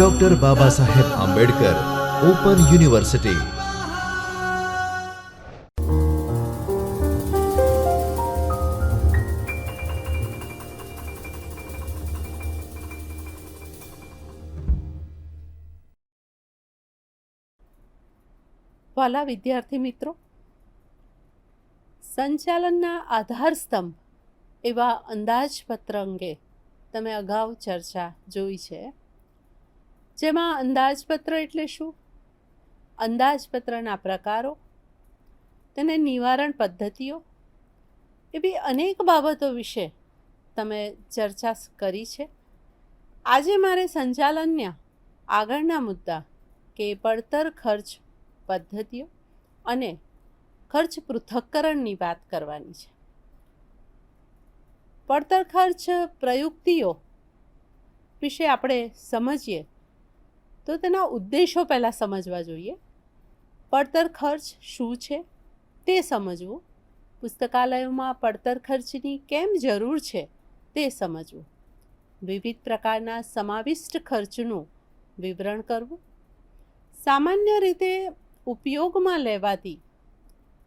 Doctor Baba Saheb Ambedkar open university વાલા વિદ્યાર્થી મિત્રો, સંચાલનના આધારસ્તંભ એવા અંદાજપત્ર અંગે તમે અગાઉ ચર્ચા જોઈ છે. જેમાં અંદાજપત્ર એટલે શું? અંદાજપત્રના પ્રકારો, તેને નિવારણ પદ્ધતિઓ એવી અનેક બાબતો વિશે તમે ચર્ચા કરી છે. આજે મારે સંચાલનના આગળના મુદ્દા કે પડતર ખર્ચ પદ્ધતિઓ અને ખર્ચ પૃથક્કરણની વાત કરવાની છે. પડતર ખર્ચ પ્રયુક્તિઓ વિશે આપણે સમજીએ તો તેના ઉદ્દેશો પહેલાં સમજવા જોઈએ. પડતર ખર્ચ શું છે? તે સમજવું. પુસ્તકાલયોમાં પડતર ખર્ચની કેમ જરૂર છે? તે સમજવું. વિવિધ પ્રકારના સમાવિષ્ટ ખર્ચનું વિવરણ કરવું. સામાન્ય રીતે ઉપયોગમાં લેવાતી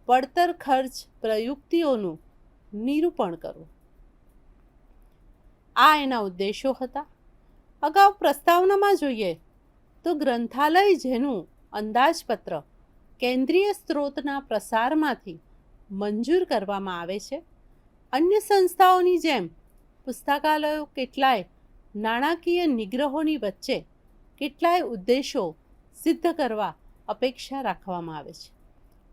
પડતર ખર્ચ પ્રયુક્તિઓનું નિરૂપણ કરવું. આ એના ઉદ્દેશો હતા. અગાઉ પ્રસ્તાવનામાં જોઈએ તો ગ્રંથાલય જેનું અંદાજપત્ર કેન્દ્રીય સ્ત્રોતના પ્રસારમાંથી મંજૂર કરવામાં આવે છે. અન્ય સંસ્થાઓની જેમ પુસ્તકાલયો કેટલાય નાણાકીય નિગ્રહોની વચ્ચે કેટલાય ઉદ્દેશો સિદ્ધ કરવા અપેક્ષા રાખવામાં આવે છે.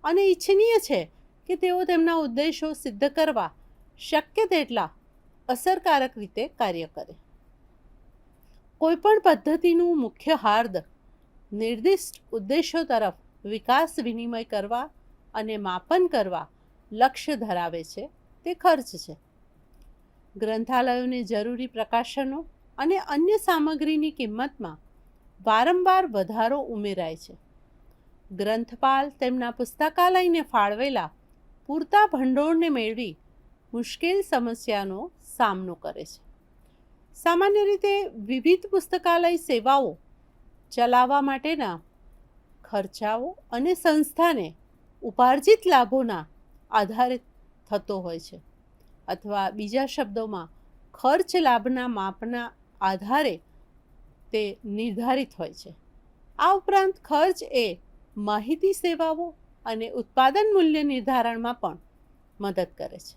અને ઈચ્છનીય છે કે તેઓ તેમના ઉદ્દેશો સિદ્ધ કરવા શક્ય તેટલા અસરકારક રીતે કાર્ય કરે. કોઈપણ પદ્ધતિનું મુખ્ય હાર્દ નિર્દિષ્ટ ઉદ્દેશો તરફ વિકાસ વિનિમય કરવા અને માપન કરવા લક્ષ્ય ધરાવે છે, તે ખર્ચ છે. ગ્રંથાલયોને જરૂરી પ્રકાશનો અને અન્ય સામગ્રીની કિંમતમાં વારંવાર વધારો ઉમેરાય છે. ગ્રંથપાલ તેમના પુસ્તકાલયને ફાળવેલા પૂરતા ભંડોળને મેળવી મુશ્કેલ સમસ્યાનો સામનો કરે છે. સામાન્ય રીતે વિવિધ પુસ્તકાલય સેવાઓ ચલાવવા માટેના ખર્ચાઓ અને સંસ્થાને ઉપાર્જિત લાભોના આધારે થતો હોય છે અથવા બીજા શબ્દોમાં, ખર્ચ લાભના માપના આધારે તે નિર્ધારિત હોય છે. આ ઉપરાંત ખર્ચ એ માહિતી સેવાઓ અને ઉત્પાદન મૂલ્ય નિર્ધારણમાં પણ મદદ કરે છે.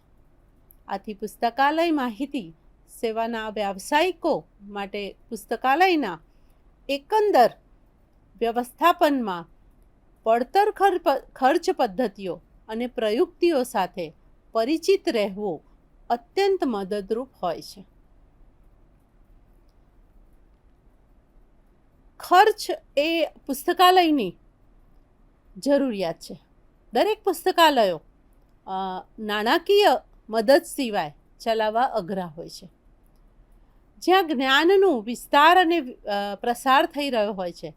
આથી પુસ્તકાલય માહિતી સેવાના વ્યાવસાયિકો માટે પુસ્તકાલયના એકંદર વ્યવસ્થાપનમાં પડતર ખર્ચ પદ્ધતિઓ અને પ્રયુક્તિઓ સાથે પરિચિત રહેવું અત્યંત મદદરૂપ હોય છે. ખર્ચ એ પુસ્તકાલયની જરૂરિયાત છે. દરેક પુસ્તકાલયો નાણાકીય મદદ સિવાય ચલાવવા અઘરા હોય છે. જ્યાં જ્ઞાનનું વિસ્તાર અને પ્રસાર થઈ રહ્યો હોય છે,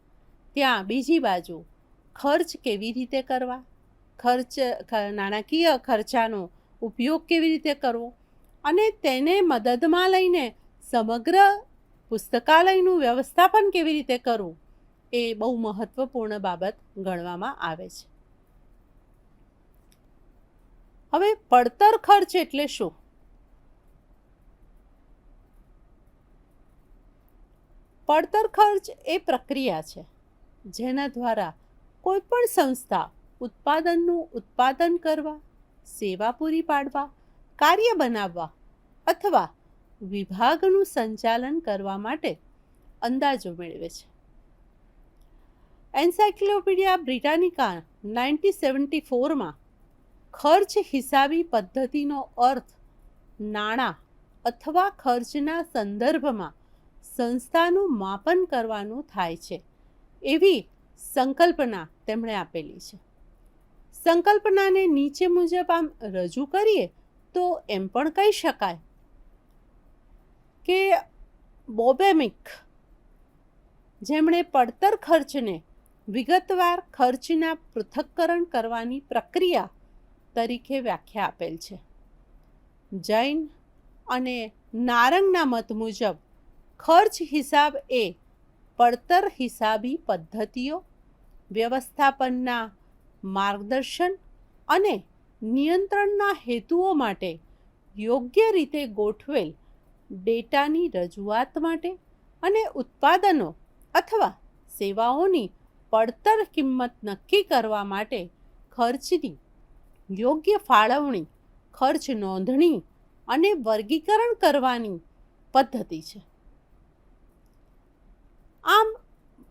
ત્યાં બીજી બાજુ ખર્ચ કેવી રીતે કરવા? ખર્ચ નાણાકીય ખર્ચાનો ઉપયોગ કેવી રીતે કરવો? અને તેને મદદમાં લઈને સમગ્ર પુસ્તકાલયનું વ્યવસ્થાપન કેવી રીતે કરવું? એ બહુ મહત્વપૂર્ણ બાબત ગણવામાં આવે છે. હવે, પડતર ખર્ચ એટલે શું? પડતર ખર્ચ એ પ્રક્રિયા છે, જેના દ્વારા કોઈપણ સંસ્થા ઉત્પાદનનું ઉત્પાદન કરવા, સેવા પૂરી પાડવા, કાર્ય બનાવવા અથવા વિભાગનું સંચાલન કરવા માટે અંદાજો મેળવે છે. એન્સાઇક્લોપીડિયા બ્રિટાનિકા નાઇન્ટી સેવન્ટી ફોરમાં ખર્ચ હિસાબી પદ્ધતિનો અર્થ નાણાં અથવા ખર્ચના સંદર્ભમાં સંસ્થાનું માપન કરવાનું થાય છે. એવી સંકલ્પના તેમણે આપેલી છે. સંકલ્પનાને નીચે મુજબ આમ રજૂ કરીએ તો એમ પણ કહી શકાય કે બોબેમિક જેમણે પડતર ખર્ચને વિગતવાર ખર્ચના પૃથક્કરણ કરવાની પ્રક્રિયા તરીકે વ્યાખ્યા આપેલ છે. જૈન અને નારંગના મત મુજબ ખર્ચ હિસાબ એ પડતર હિસાબી પદ્ધતિઓ, વ્યવસ્થાપનના માર્ગદર્શન અને નિયંત્રણના હેતુઓ માટે યોગ્ય રીતે ગોઠવેલ ડેટાની રજૂઆત માટે અને ઉત્પાદનો અથવા સેવાઓની પડતર કિંમત નક્કી કરવા માટે ખર્ચની યોગ્ય ફાળવણી, ખર્ચ નોંધણી અને વર્ગીકરણ કરવાની પદ્ધતિ છે. આમ,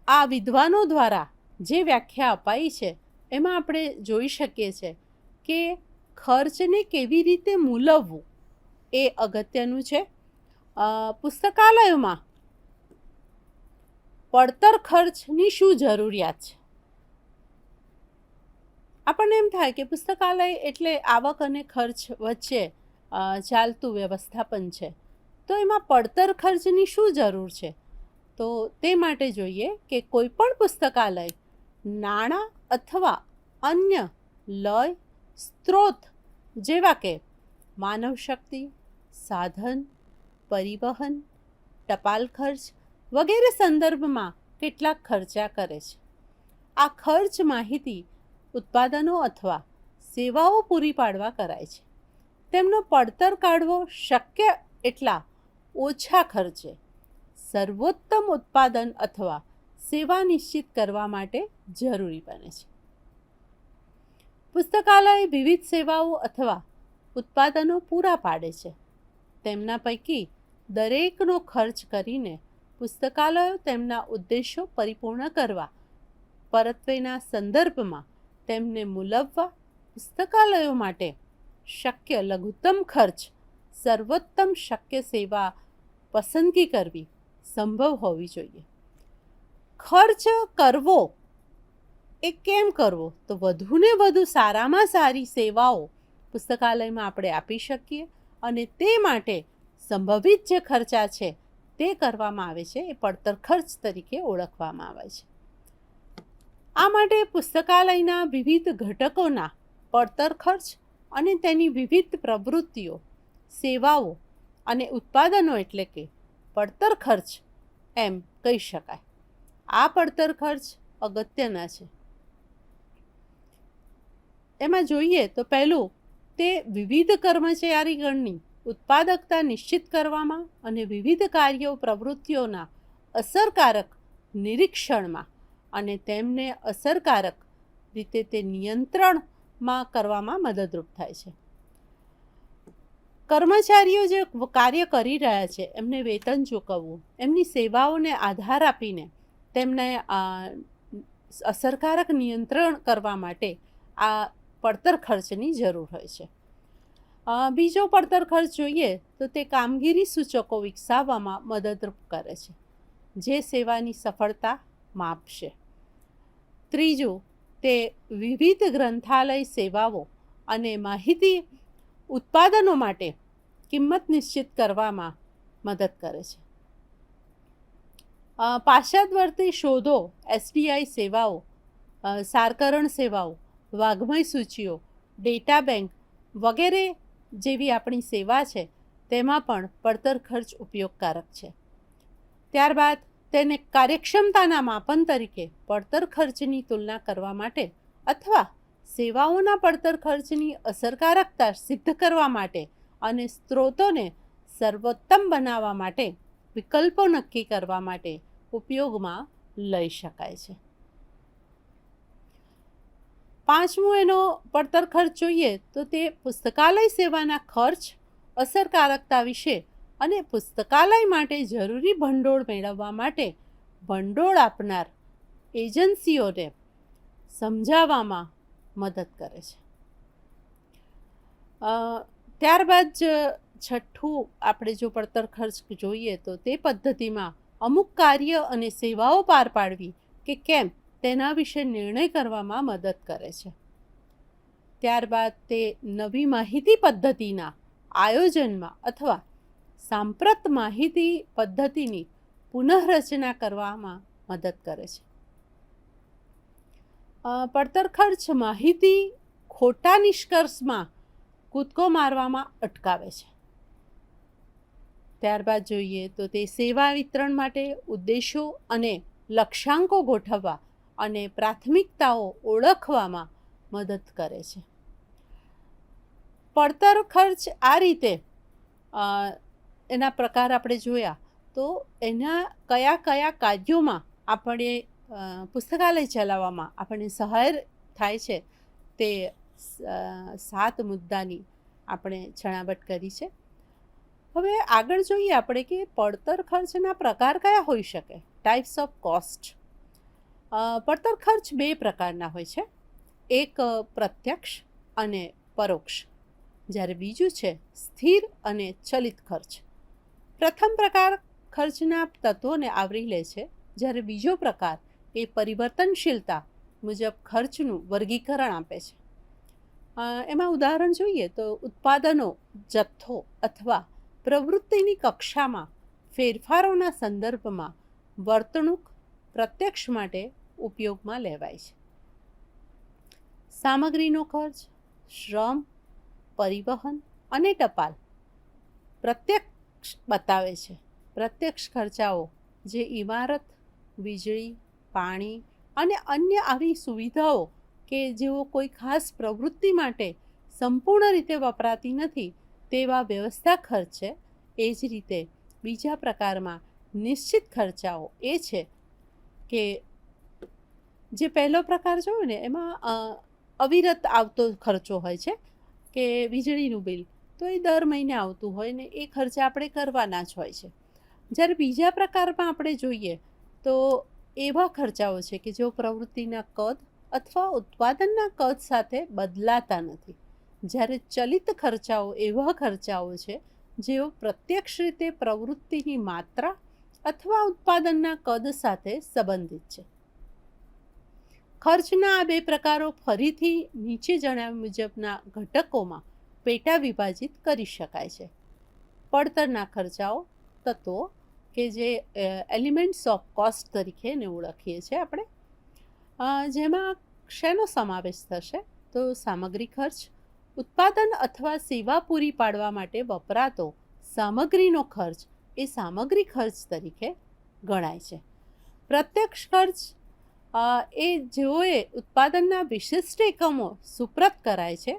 આ વિદ્વાનો દ્વારા જે વ્યાખ્યા અપાઈ છે, એમાં આપણે જોઈ શકીએ છીએ કે ખર્ચને કેવી રીતે મૂલવવું એ અગત્યનું છે. પુસ્તકાલયોમાં પડતર ખર્ચની શું જરૂરિયાત છે? આપણને એમ થાય કે પુસ્તકાલય એટલે આવક અને ખર્ચ વચ્ચે ચાલતું વ્યવસ્થાપન છે. તો એમાં પડતર ખર્ચની શું જરૂર છે? તો તે માટે જોઈએ કે કોઈ પણ પુસ્તકાલય, નાણાં અથવા અન્ય લય, સ્ત્રોત જેવા કે માનવશક્તિ સાધન, પરિવહન, ટપાલ ખર્ચ વગેરે સંદર્ભમાં કેટલાક ખર્ચા કરે છે. આ ખર્ચ માહિતી, ઉત્પાદનો અથવા સેવાઓ પૂરી પાડવા કરાય છે. તેમનો પડતર કાઢવો શક્ય એટલા ઓછા ખર્ચે સર્વોત્તમ ઉત્પાદન અથવા સેવા નિશ્ચિત કરવા માટે જરૂરી બને છે. પુસ્તકાલય વિવિધ સેવાઓ અથવા ઉત્પાદનો પૂરા પાડે છે. તેમના પૈકી દરેકનો ખર્ચ કરીને પુસ્તકાલયો તેમના ઉદ્દેશો પરિપૂર્ણ કરવા, પરત્વેના સંદર્ભમાં તેમને મૂલવવા, પુસ્તકાલયો માટે શક્ય લઘુત્તમ ખર્ચ, સર્વોત્તમ શક્ય સેવા પસંદગી કરવી સંભવ હોવી જોઈએ. ખર્ચ કરવો એ કેમ કરવો? તો વધુને વધુ સારામાં સારી સેવાઓ પુસ્તકાલયમાં આપણે આપી શકીએ અને તે માટે સંભવિત જે ખર્ચા છે તે કરવામાં આવે છે, એ પડતર ખર્ચ તરીકે ઓળખવામાં આવે છે. આ માટે પુસ્તકાલયના વિવિધ ઘટકોના પડતર ખર્ચ અને તેની વિવિધ પ્રવૃત્તિઓ, સેવાઓ અને ઉત્પાદનો એટલે કે પડતર ખર્ચ એમ કહી શકાય. આ પડતર ખર્ચ અગત્યના છે. એમાં જોઈએ તો પહેલું, તે વિવિધ કર્મચારીગણની ઉત્પાદકતા નિશ્ચિત કરવામાં અને વિવિધ કાર્યો પ્રવૃત્તિઓના અસરકારક નિરીક્ષણમાં અને તેમને અસરકારક રીતે તે નિયંત્રણમાં કરવામાં મદદરૂપ થાય છે. કર્મચારીઓ જે કાર્ય કરી રહ્યા છે, એમને વેતન ચૂકવવું, એમની સેવાઓને આધાર આપીને તેમને અસરકારક નિયંત્રણ કરવા માટે આ પડતર ખર્ચની જરૂર હોય છે. બીજો પડતર ખર્ચ જોઈએ તો તે કામગીરી સૂચકો વિકસાવવામાં મદદરૂપ કરે છે, જે સેવાની સફળતા માપશે. ત્રીજું, તે વિવિધ ગ્રંથાલય સેવાઓ અને માહિતી ઉત્પાદનો માટે કિંમત નિશ્ચિત કરવામાં મદદ કરે છે. અ, પાશ્ચાત્યવર્તી શોધો એસડીઆઈ સેવાઓ સારકરણ સેવાઓ વાઘમય સૂચિઓ ડેટા બેંક વગેરે જેવી આપણી સેવા છે તેમાં પણ પડતર ખર્ચ ઉપયોગકારક છે. ત્યારબાદ તેને કાર્યક્ષમતાના માપન તરીકે પડતર ખર્ચની તુલના કરવા માટે અથવા સેવાઓના પડતર ખર્ચની અસરકારકતા સિદ્ધ કરવા માટે અને સ્ત્રોતોને સર્વોત્તમ બનાવવા માટે વિકલ્પો નક્કી કરવા માટે ઉપયોગમાં લઈ શકાય છે. પાંચમું એનો પડતર ખર્ચ જોઈએ તો તે પુસ્તકાલય સેવાના ખર્ચ, અસરકારકતા વિશે અને પુસ્તકાલય માટે જરૂરી ભંડોળ મેળવવા માટે ભંડોળ આપનાર એજન્સીઓને સમજાવવામાં મદદ કરે છે. ત્યારબાદ જ છઠ્ઠું આપણે જો પડતર ખર્ચ જોઈએ તો તે પદ્ધતિમાં અમુક કાર્ય અને સેવાઓ પાર પાડવી કે કેમ તેના વિશે નિર્ણય કરવામાં મદદ કરે છે. ત્યારબાદ તે નવી માહિતી પદ્ધતિના આયોજનમાં અથવા સાંપ્રત માહિતી પદ્ધતિની પુનઃરચના કરવામાં મદદ કરે છે. પડતર ખર્ચ માહિતી ખોટા નિષ્કર્ષમાં કૂદકો મારવામાં અટકાવે છે. ત્યારબાદ જોઈએ તો તે સેવા વિતરણ માટે ઉદ્દેશો અને લક્ષ્યાંકો ગોઠવવા અને પ્રાથમિકતાઓ ઓળખવામાં મદદ કરે છે. પડતર ખર્ચ આ રીતે એના પ્રકાર આપણે જોયા તો એના કયા કયા કાર્યોમાં આપણે પુસ્તકાલય ચલાવવામાં આપણને સહાય થાય છે તે સાત મુદ્દાની આપણે છણાવટ કરી છે. હવે આગળ જોઈએ આપણે કે પડતર ખર્ચના પ્રકાર કયા હોઈ શકે? ટાઈપ્સ ઓફ કોસ્ટ પડતર ખર્ચ બે પ્રકારના હોય છે. એક પ્રત્યક્ષ અને પરોક્ષ. જ્યારે બીજું છે સ્થિર અને ચલિત ખર્ચ. પ્રથમ પ્રકાર ખર્ચના તત્વોને આવરી લે છે. જ્યારે બીજો પ્રકાર એ પરિવર્તનશીલતા મુજબ ખર્ચનું વર્ગીકરણ આપે છે. એમાં ઉદાહરણ જોઈએ તો ઉત્પાદનો, જથ્થો અથવા પ્રવૃત્તિની કક્ષામાં ફેરફારોના સંદર્ભમાં વર્તણૂક પ્રત્યક્ષ માટે ઉપયોગમાં લેવાય છે. સામગ્રીનો ખર્ચ, શ્રમ, પરિવહન અને ટપાલ પ્રત્યક્ષ બતાવે છે. પ્રત્યક્ષ ખર્ચાઓ, જે ઇમારત, વીજળી પાણી અને અન્ય આવી સુવિધાઓ કે જેઓ કોઈ ખાસ પ્રવૃત્તિ માટે સંપૂર્ણ રીતે વપરાતી નથી, તેવા વ્યવસ્થા ખર્ચ છે એ જ રીતે બીજા પ્રકારમાં નિશ્ચિત ખર્ચાઓ એ છે કે જે પહેલો પ્રકાર જોયો ને, એમાં અવિરત આવતો ખર્ચો હોય છે કે વીજળીનું બિલ. તો એ દર મહિને આવતું હોય ને, એ ખર્ચા આપણે કરવાના જ હોય છે. જ્યારે બીજા પ્રકારમાં આપણે જોઈએ તો એવા ખર્ચાઓ છે કે જેઓ પ્રવૃત્તિના કદ અથવા ઉત્પાદનના કદ સાથે બદલાતા નથી. જ્યારે ચલિત ખર્ચાઓ એવા ખર્ચાઓ છે, જેઓ પ્રત્યક્ષ રીતે પ્રવૃત્તિની માત્રા અથવા ઉત્પાદનના કદ સાથે સંબંધિત છે. ખર્ચના આ બે પ્રકારો ફરીથી નીચે જણાવ્યા મુજબના ઘટકોમાં પેટા વિભાજિત કરી શકાય છે. પડતરના ખર્ચાઓ, તત્વો કે જે એલિમેન્ટ્સ ઓફ કોસ્ટ તરીકે એને ઓળખીએ છીએ આપણે. જેમાં શેનો સમાવેશ થશે? તો સામગ્રી ખર્ચ, ઉત્પાદન અથવા સેવા પૂરી પાડવા માટે વપરાતો સામગ્રીનો ખર્ચ એ સામગ્રી ખર્ચ તરીકે ગણાય છે. પ્રત્યક્ષ ખર્ચ એ જેઓએ ઉત્પાદનના વિશિષ્ટ એકમો સુપ્રત કરાય છે,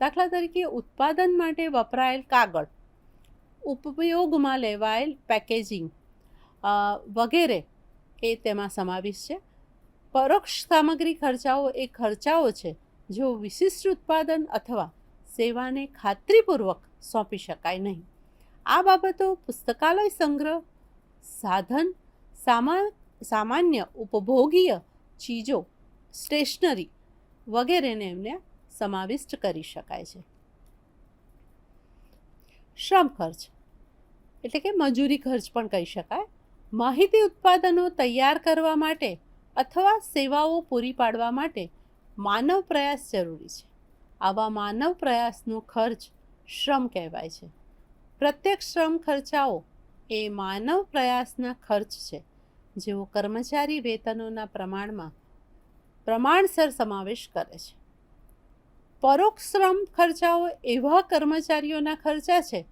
દાખલા તરીકે ઉત્પાદન માટે વપરાયેલ કાગળ, ઉપયોગમાં લેવાયેલ પેકેજિંગ વગેરે એ તેમાં સમાવેશ છે. પરોક્ષ સામગ્રી ખર્ચાઓ એ ખર્ચાઓ છે જેઓ વિશિષ્ટ ઉત્પાદન અથવા સેવાને ખાતરીપૂર્વક સોંપી શકાય નહીં. આ બાબતો પુસ્તકાલય સંગ્રહ, સાધન, સામા, સામાન્ય ઉપભોગીય ચીજો, સ્ટેશનરી વગેરેને એમને સમાવિષ્ટ કરી શકાય છે. શ્રમ ખર્ચ, એટલે કે મજૂરી ખર્ચ પણ કહી શકાય. માહિતી ઉત્પાદનો તૈયાર કરવા માટે અથવા સેવાઓ પૂરી પાડવા માટે માનવ પ્રયાસ જરૂરી છે. આવા માનવ પ્રયાસનો ખર્ચ શ્રમ કહેવાય છે. પ્રત્યક્ષ શ્રમ ખર્ચાઓ એ માનવ પ્રયાસના ખર્ચ છે. જેઓ કર્મચારી વેતનોના પ્રમાણમાં પ્રમાણસર સમાવેશ કરે છે. પરોક્ષ શ્રમ ખર્ચાઓ એવા કર્મચારીઓના ખર્ચા છે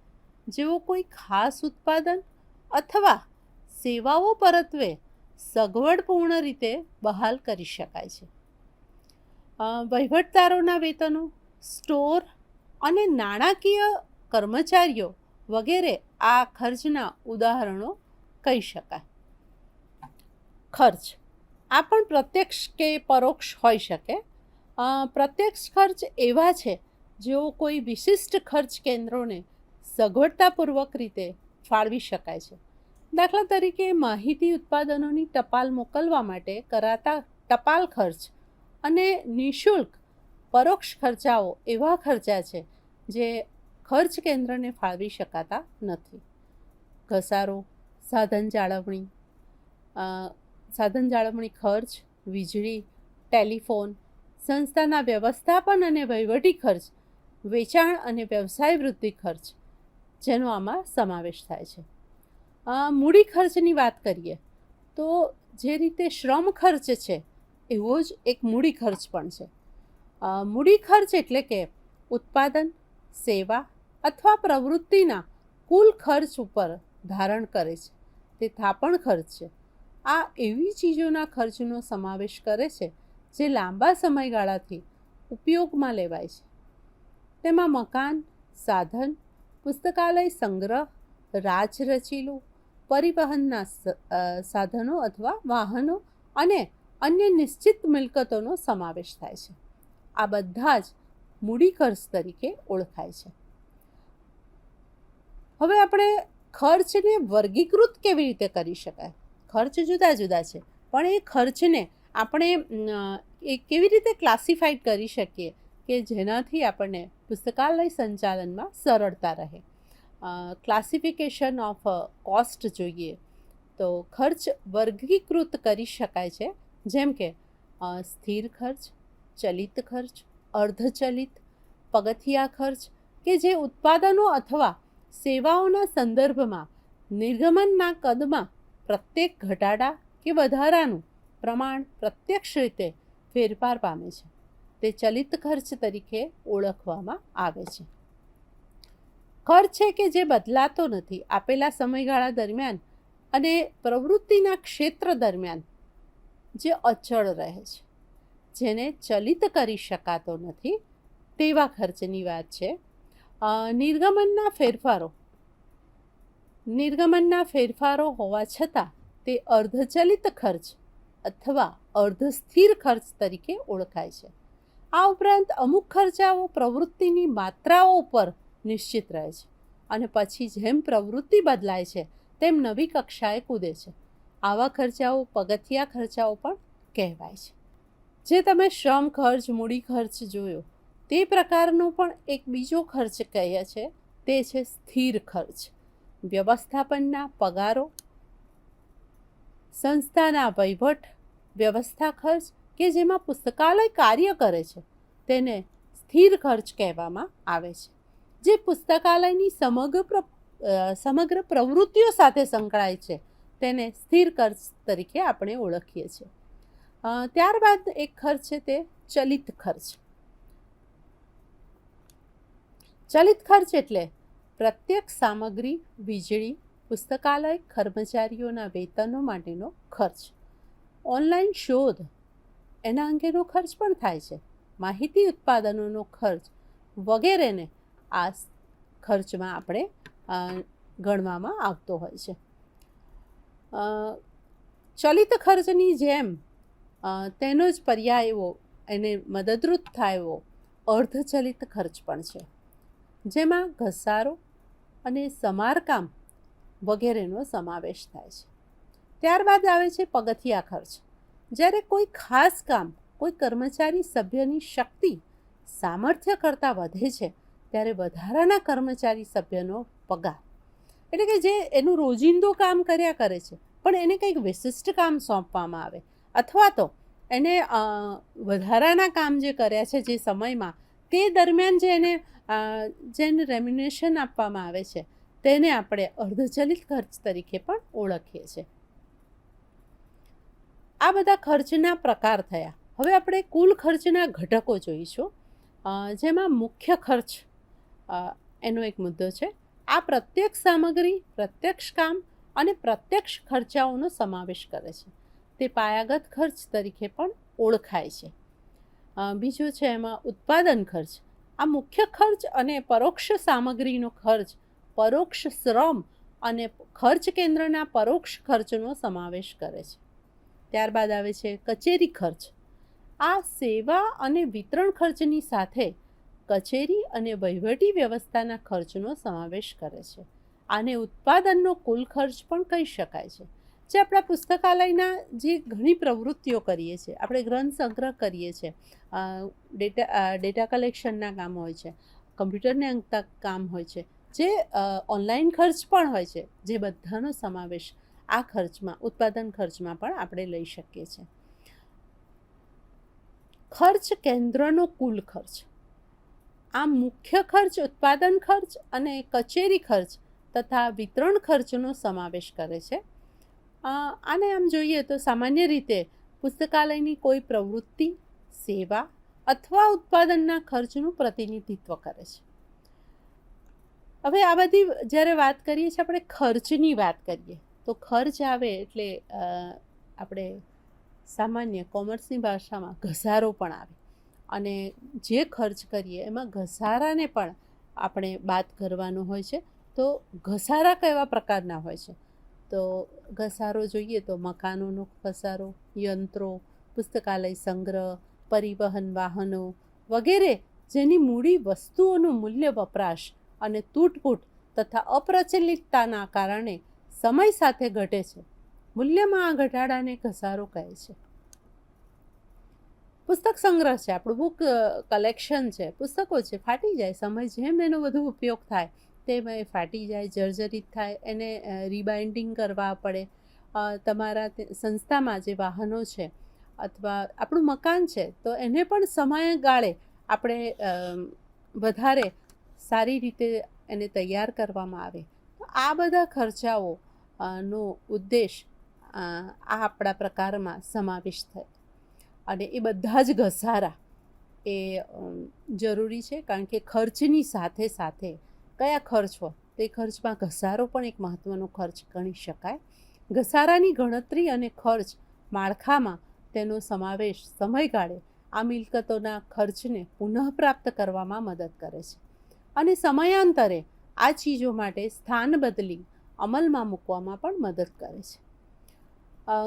જેઓ કોઈ ખાસ ઉત્પાદન અથવા સેવાઓ પરત્વે સગવડપૂર્ણ રીતે બહાલ કરી શકાય છે. વહીવટદારોના વેતનો, સ્ટોર અને નાણાકીય કર્મચારીઓ વગેરે આ ખર્ચના ઉદાહરણો કહી શકાય. ખર્ચ. આ પણ પ્રત્યક્ષ કે પરોક્ષ હોઈ શકે. પ્રત્યક્ષ ખર્ચ એવા છે જેઓ કોઈ વિશિષ્ટ ખર્ચ કેન્દ્રોને સગવડતાપૂર્વક રીતે ફાળવી શકાય છે. દાખલા તરીકે માહિતી ઉત્પાદનોની ટપાલ મોકલવા માટે કરાતા ટપાલ ખર્ચ અને નિઃશુલ્ક પરોક્ષ ખર્ચાઓ એવા ખર્ચા છે જે ખર્ચ કેન્દ્રને ફાળવી શકાતા નથી. ઘસારો, સાધન જાળવણી સાધન જાળવણી ખર્ચ, વીજળી, ટેલિફોન, સંસ્થાના વ્યવસ્થાપન અને વહીવટી ખર્ચ, વેચાણ અને વ્યવસાય વૃદ્ધિ ખર્ચ, જેનો આમાં સમાવેશ થાય છે. મૂડી ખર્ચની વાત કરીએ, તો જે રીતે શ્રમ ખર્ચ છે, એવો જ એક મૂડી ખર્ચ પણ છે. મૂડી ખર્ચ એટલે કે ઉત્પાદન, સેવા અથવા પ્રવૃત્તિના કુલ ખર્ચ ઉપર ધારણ કરે છે. તે થાપણ ખર્ચ છે. આ એવી ચીજોના ખર્ચનો સમાવેશ કરે છે, જે લાંબા સમયગાળાથી ઉપયોગમાં લેવાય છે. તેમાં મકાન, સાધન, પુસ્તકાલય સંગ્રહ રાચરચીલું પરિવહનના સાધનો અથવા વાહનો અને અન્ય નિશ્ચિત મિલકતોનો સમાવેશ થાય છે. આ બધા જ મૂડી ખર્ચ તરીકે ઓળખાય છે. હવે આપણે ખર્ચને વર્ગીકૃત કેવી રીતે કરી શકાય? ખર્ચ જુદા જુદા છે, પણ એ ખર્ચને આપણે એ કેવી રીતે ક્લાસિફાઈડ કરી શકીએ કે જેનાથી આપણને પુસ્તકાલય સંચાલનમાં સરળતા રહે? ક્લાસિફિકેશન ઓફ કોસ્ટ જોઈએ. તો ખર્ચ વર્ગીકૃત કરી શકાય છે. જેમ કે સ્થિર ખર્ચ, ચલિત ખર્ચ, અર્ધચલિત, પગથિયા ખર્ચ કે જે ઉત્પાદનો અથવા સેવાઓના સંદર્ભમાં નિર્ગમનના કદમાં પ્રત્યેક ઘટાડા કે વધારાનું પ્રમાણ પ્રત્યક્ષ રીતે ફેરફાર પામે છે. તે ચલિત ખર્ચ તરીકે ઓળખવામાં આવે છે. ખર્ચ છે કે જે બદલાતો નથી આપેલા સમયગાળા દરમિયાન અને પ્રવૃત્તિના ક્ષેત્ર દરમિયાન જે અચળ રહે છે, જેને ચલિત કરી શકાતો નથી, તેવા ખર્ચની વાત છે. નિર્ગમનના ફેરફારો. નિર્ગમનના ફેરફારો હોવા છતાં તે અર્ધચલિત ખર્ચ અથવા અર્ધસ્થિર ખર્ચ તરીકે ઓળખાય છે. આ ઉપરાંત અમુક ખર્ચાઓ પ્રવૃત્તિની માત્રાઓ પર નિશ્ચિત રહે છે. અને પછી જેમ પ્રવૃત્તિ બદલાય છે, તેમ નવી કક્ષાએ કૂદે છે. આવા ખર્ચાઓ પગથિયા ખર્ચાઓ પણ કહેવાય છે. જે તમે શ્રમ ખર્ચ, મૂડી ખર્ચ જોયો, તે પ્રકારનો પણ એક બીજો ખર્ચ કહીએ છે, તે છે સ્થિર ખર્ચ. વ્યવસ્થાપનના પગારો, સંસ્થાના વહીવટ, વ્યવસ્થા ખર્ચ કે જેમાં પુસ્તકાલય કાર્ય કરે છે, તેને સ્થિર ખર્ચ કહેવામાં આવે છે. જે પુસ્તકાલયની સમગ્ર સમગ્ર પ્રવૃત્તિઓ સાથે સંકળાય છે, તેને સ્થિર ખર્ચ તરીકે આપણે ઓળખીએ છીએ. ત્યારબાદ એક ખર્ચ છે તે ચલિત ખર્ચ. ચલિત ખર્ચ એટલે પ્રત્યેક સામગ્રી, વીજળી, પુસ્તકાલય, કર્મચારીઓના વેતનો માટેનો ખર્ચ. ઓનલાઈન શોધ એના અંગેનો ખર્ચ પણ થાય છે. માહિતી ઉત્પાદનોનો ખર્ચ વગેરેને આ ખર્ચમાં આપણે ગણવામાં આવતો હોય છે. ચલિત ખર્ચની જેમ તેનો જ પર્યાય એવો, એને મદદરૂપ થાય એવો અર્ધચલિત ખર્ચ પણ છે. જેમાં ઘસારો અને સમારકામ વગેરેનો સમાવેશ થાય છે. ત્યારબાદ આવે છે પગથિયા ખર્ચ. જ્યારે કોઈ ખાસ કામ, કોઈ કર્મચારી સભ્યની શક્તિ સામર્થ્ય કરતાં વધે છે ત્યારે વધારાના કર્મચારી સભ્યનો પગાર. એટલે કે જે એનું રોજિંદો કામ કર્યા કરે છે, પણ એને કંઈક વિશિષ્ટ કામ સોંપવામાં આવે. અથવા તો એને વધારાના કામ જે કર્યા છે જે સમયમાં, તે દરમિયાન જે એને જેને રેમ્યુનેશન આપવામાં આવે છે, તેને આપણે અર્ધચલિત ખર્ચ તરીકે પણ ઓળખીએ છીએ આ બધા ખર્ચના પ્રકાર થયા. હવે આપણે કુલ ખર્ચના ઘટકો જોઈશું. જેમાં મુખ્ય ખર્ચ એનો એક મુદ્દો છે. આ પ્રત્યક્ષ સામગ્રી, પ્રત્યક્ષ કામ અને પ્રત્યક્ષ ખર્ચાઓનો સમાવેશ કરે છે. તે પાયાગત ખર્ચ તરીકે પણ ઓળખાય છે. બીજો છે એમાં ઉત્પાદન ખર્ચ. આ મુખ્ય ખર્ચ અને પરોક્ષ સામગ્રીનો ખર્ચ, પરોક્ષ શ્રમ અને ખર્ચ કેન્દ્રના પરોક્ષ ખર્ચનો સમાવેશ કરે છે. ત્યારબાદ આવે છે કચેરી ખર્ચ. આ સેવા અને વિતરણ ખર્ચની સાથે કચેરી અને વહીવટી વ્યવસ્થાના ખર્ચનો સમાવેશ કરે છે. આને ઉત્પાદનનો કુલ ખર્ચ પણ કહી શકાય છે. જે આપણા પુસ્તકાલયના જે ઘણી પ્રવૃત્તિઓ કરીએ છીએ, આપણે ગ્રંથ સંગ્રહ કરીએ છીએ ડેટા ડેટા કલેક્શનના કામ હોય છે, કમ્પ્યુટરને અંગતા કામ હોય છે, જે ઓનલાઈન ખર્ચ પણ હોય છે, જે બધાનો સમાવેશ આ ખર્ચમાં, ઉત્પાદન ખર્ચમાં પણ આપણે લઈ શકીએ છીએ. ખર્ચ કેન્દ્રનો કુલ ખર્ચ. આ મુખ્ય ખર્ચ ઉત્પાદન ખર્ચ અને કચેરી ખર્ચ તથા વિતરણ ખર્ચનો સમાવેશ કરે છે. આને આમ જોઈએ તો સામાન્ય રીતે પુસ્તકાલયની કોઈ પ્રવૃત્તિ, સેવા અથવા ઉત્પાદનના ખર્ચનું પ્રતિનિધિત્વ કરે છે. હવે આ બધી જ્યારે વાત કરીએ છીએ આપણે ખર્ચની વાત કરીએ, તો ખર્ચ આવે એટલે આપણે સામાન્ય કોમર્સની ભાષામાં ઘસારો પણ આવે. અને જે ખર્ચ કરીએ, એમાં ઘસારાને પણ આપણે બાદ કરવાનું હોય છે. તો ઘસારા કેવા પ્રકારના હોય છે? તો ઘસારો જોઈએ તો મકાનોનો ઘસારો, યંત્રો, પુસ્તકાલય સંગ્રહ, પરિવહન વાહનો વગેરે જેની મૂડી વસ્તુઓનું મૂલ્ય વપરાશ અને તૂટફૂટ તથા અપ્રચલિતતાના કારણે સમય સાથે ઘટે છે. મૂલ્યમાં આ ઘટાડાને ઘસારો કહે છે. પુસ્તક સંગ્રહ છે, આપણું બુક કલેક્શન છે, પુસ્તકો છે, ફાટી જાય સમય જેમ એનો વધુ ઉપયોગ થાય તેમ એ ફાટી જાય, જર્જરિત થાય, એને રિબાઇન્ડિંગ કરવા પડે. તમારા સંસ્થામાં જે વાહનો છે અથવા આપણું મકાન છે, તો એને પણ સમયગાળે આપણે વધારે સારી રીતે એને તૈયાર કરવામાં આવે. તો આ બધા ખર્ચાઓ નો ઉદ્દેશ આ આપણા પ્રકારમાં સમાવિષ્ટ થાય. અને એ બધા જ ઘસારા એ જરૂરી છે કારણ કે ખર્ચની સાથે સાથે કયા ખર્ચ હોય તો ખર્ચમાં ઘસારો પણ એક મહત્ત્વનો ખર્ચ ગણી શકાય. ઘસારાની ગણતરી અને ખર્ચ માળખામાં તેનો સમાવેશ સમયગાળે આ મિલકતોના ખર્ચને પુનઃપ્રાપ્ત કરવામાં મદદ કરે છે. અને સમયાંતરે આ ચીજો માટે સ્થાન બદલી અમલમાં મૂકવામાં પણ મદદ કરે છે.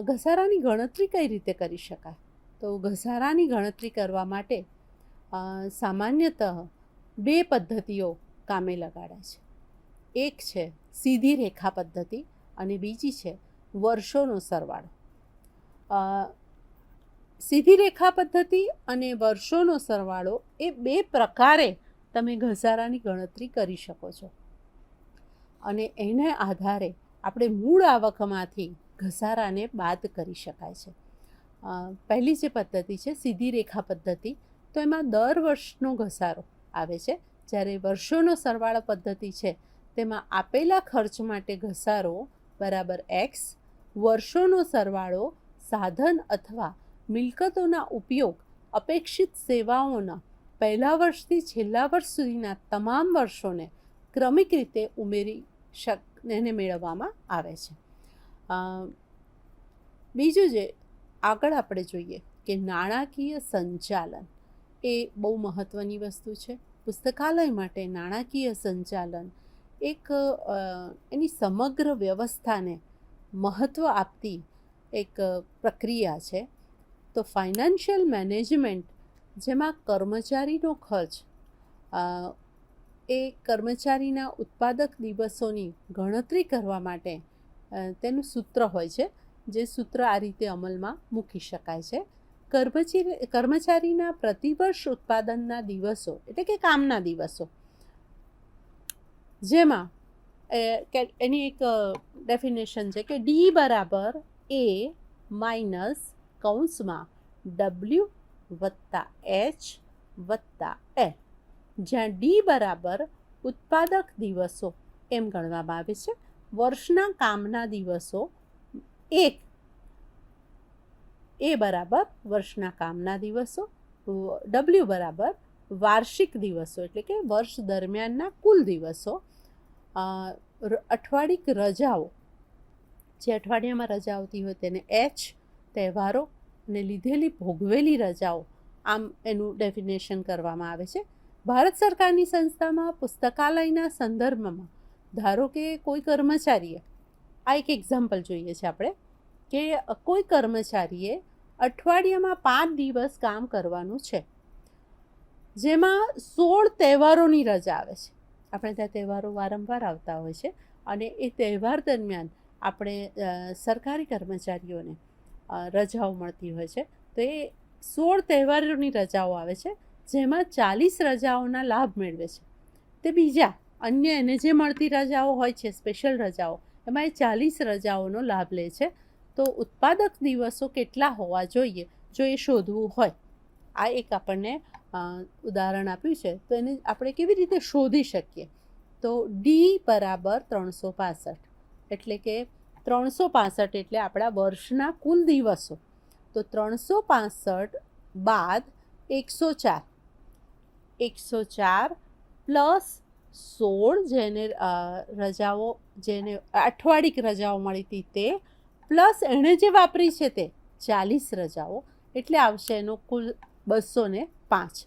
ઘસારાની ગણતરી કઈ રીતે કરી શકાય? તો ઘસારાની ગણતરી કરવા માટે સામાન્યતઃ બે પદ્ધતિઓ કામે લગાડે છે. એક છે સીધી રેખા પદ્ધતિ અને બીજી છે વર્ષોનો સરવાળો. સીધી રેખા પદ્ધતિ અને વર્ષોનો સરવાળો એ બે પ્રકારે તમે ઘસારાની ગણતરી કરી શકો છો. અને એને આધારે આપણે મૂળ આવકમાંથી ઘસારાને બાદ કરી શકાય છે. પહેલી જે પદ્ધતિ છે, સીધી રેખા પદ્ધતિ, તો એમાં દર વર્ષનો ઘસારો આવે છે. જ્યારે વર્ષોનો સરવાળો પદ્ધતિ છે, તેમાં આપેલા ખર્ચ માટે ઘસારો બરાબર એક્સ વર્ષોનો સરવાળો સાધન અથવા મિલકતોના ઉપયોગ અપેક્ષિત સેવાઓના પહેલા વર્ષથી છેલ્લા વર્ષ સુધીના તમામ વર્ષોને ક્રમિક રીતે ઉમેરી શક, એને મેળવવામાં આવે છે. બીજું જે આગળ આપણે જોઈએ કે નાણાકીય સંચાલન એ બહુ મહત્ત્વની વસ્તુ છે. પુસ્તકાલય માટે નાણાકીય સંચાલન એક એની સમગ્ર વ્યવસ્થાને મહત્ત્વ આપતી એક પ્રક્રિયા છે. તો ફાઇનાન્શિયલ મેનેજમેન્ટ, જેમાં કર્મચારીનો ખર્ચ એ કર્મચારીના ઉત્પાદક દિવસોની ગણતરી કરવા માટે તેનું સૂત્ર હોય છે. જે સૂત્ર આ રીતે અમલમાં મૂકી શકાય છે. કર્મચારી કર્મચારીના પ્રતિવર્ષ ઉત્પાદનના દિવસો એટલે કે કામના દિવસો. જેમાં એ, એની એક ડેફિનેશન છે કે ડી બરાબર એ માઇનસ કૌંસમાં ડબલ્યુ વત્તા એચ વત્તા એલ જ્યાં ડી બરાબર ઉત્પાદક દિવસો એમ ગણવામાં આવે છે. વર્ષના કામના દિવસો એક. એ બરાબર વર્ષના કામના દિવસો ડબલ્યુ બરાબર વાર્ષિક દિવસો, એટલે કે વર્ષ દરમિયાનના કુલ દિવસો. અઠવાડિક રજાઓ. જે અઠવાડિયામાં રજા આવતી હોય તેને એચ, તહેવારો અને લીધેલી ભોગવેલી રજાઓ, આમ એનું ડેફિનેશન કરવામાં આવે છે. ભારત સરકારની સંસ્થામાં પુસ્તકાલયના સંદર્ભમાં, ધારો કે કોઈ કર્મચારીએ આ એક એક્ઝામ્પલ જોઈએ છે આપણે, કે કોઈ કર્મચારીએ અઠવાડિયામાં પાંચ દિવસ કામ કરવાનું છે, જેમાં સોળ તહેવારોની રજા આવે છે. આપણે ત્યાં તહેવારો વારંવાર આવતા હોય છે અને એ તહેવાર દરમિયાન આપણે સરકારી કર્મચારીઓને રજાઓ મળતી હોય છે. તો એ સોળ તહેવારોની રજાઓ આવે છે, જેમાં ચાલીસ રજાઓના લાભ મેળવે છે. તે બીજા અન્ય એને જે મળતી રજાઓ હોય છે સ્પેશિયલ રજાઓ એમાં એ ચાલીસ રજાઓનો લાભ લે છે. તો ઉત્પાદક દિવસો કેટલા હોવા જોઈએ? જો એ શોધવું હોય. આ એક આપણને ઉદાહરણ આપ્યું છે. તો એને આપણે કેવી રીતે શોધી શકીએ? તો ડી બરાબર ત્રણસો પાસઠ. એટલે કે ત્રણસો પાસઠ એટલે આપણા વર્ષના કુલ દિવસો. તો ત્રણસો પાસઠ બાદ એકસો ચાર. એકસો ચાર પ્લસ સોળ જેને રજાઓ જેને અઠવાડિક રજાઓ મળી હતી તે, પ્લસ એણે જે વાપરી છે તે, ચાલીસ રજાઓ, એટલે આવશે એનો કુલ બસો ને પાંચ.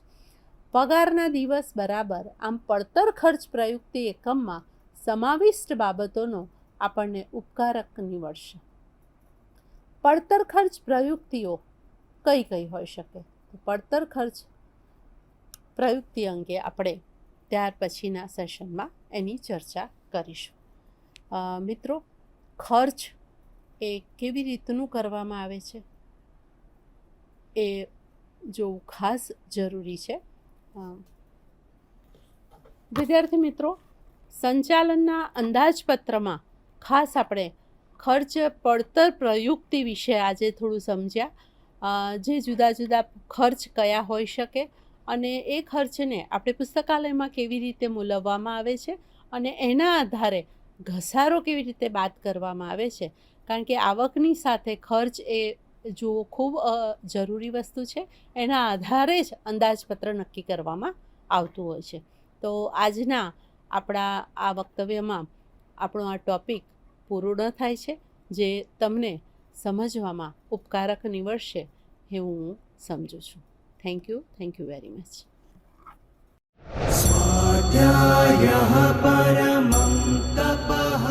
પગારના દિવસ બરાબર, આમ પડતર ખર્ચ પ્રયુક્તિ એકમમાં સમાવિષ્ટ બાબતોનો આપણને ઉપકારક નીવડશે. પડતર ખર્ચ પ્રયુક્તિઓ કઈ કઈ હોઈ શકે? પડતર ખર્ચ પ્રયુક્તિ અંગે આપણે ત્યાર પછીના સેશનમાં એની ચર્ચા કરીશું. મિત્રો, ખર્ચ એ કેવી રીતનું કરવામાં આવે છે? એ જોવું ખાસ જરૂરી છે. વિદ્યાર્થી મિત્રો, સંચાલનના અંદાજપત્રમાં ખાસ આપણે ખર્ચ પડતર પ્રયુક્તિ વિશે આજે થોડું સમજ્યા. જે જુદા જુદા ખર્ચ કયા હોઈ શકે અને એ ખર્ચને આપણે પુસ્તકાલયમાં કેવી રીતે મૂલવવામાં આવે છે અને એના આધારે ઘસારો કેવી રીતે બાદ કરવામાં આવે છે. કારણ કે આવકની સાથે ખર્ચ એ જો ખૂબ જરૂરી વસ્તુ છે. એના આધારે જ અંદાજપત્ર નક્કી કરવામાં આવતું હોય છે. તો આજના આપણા આ વક્તવ્યમાં આપણો આ ટોપિક પૂર્ણ થાય છે, જે તમને સમજવામાં ઉપકારક નીવડશે એવું હું સમજું છું. Thank you thank you very much स्वाध्यायः परमं तपः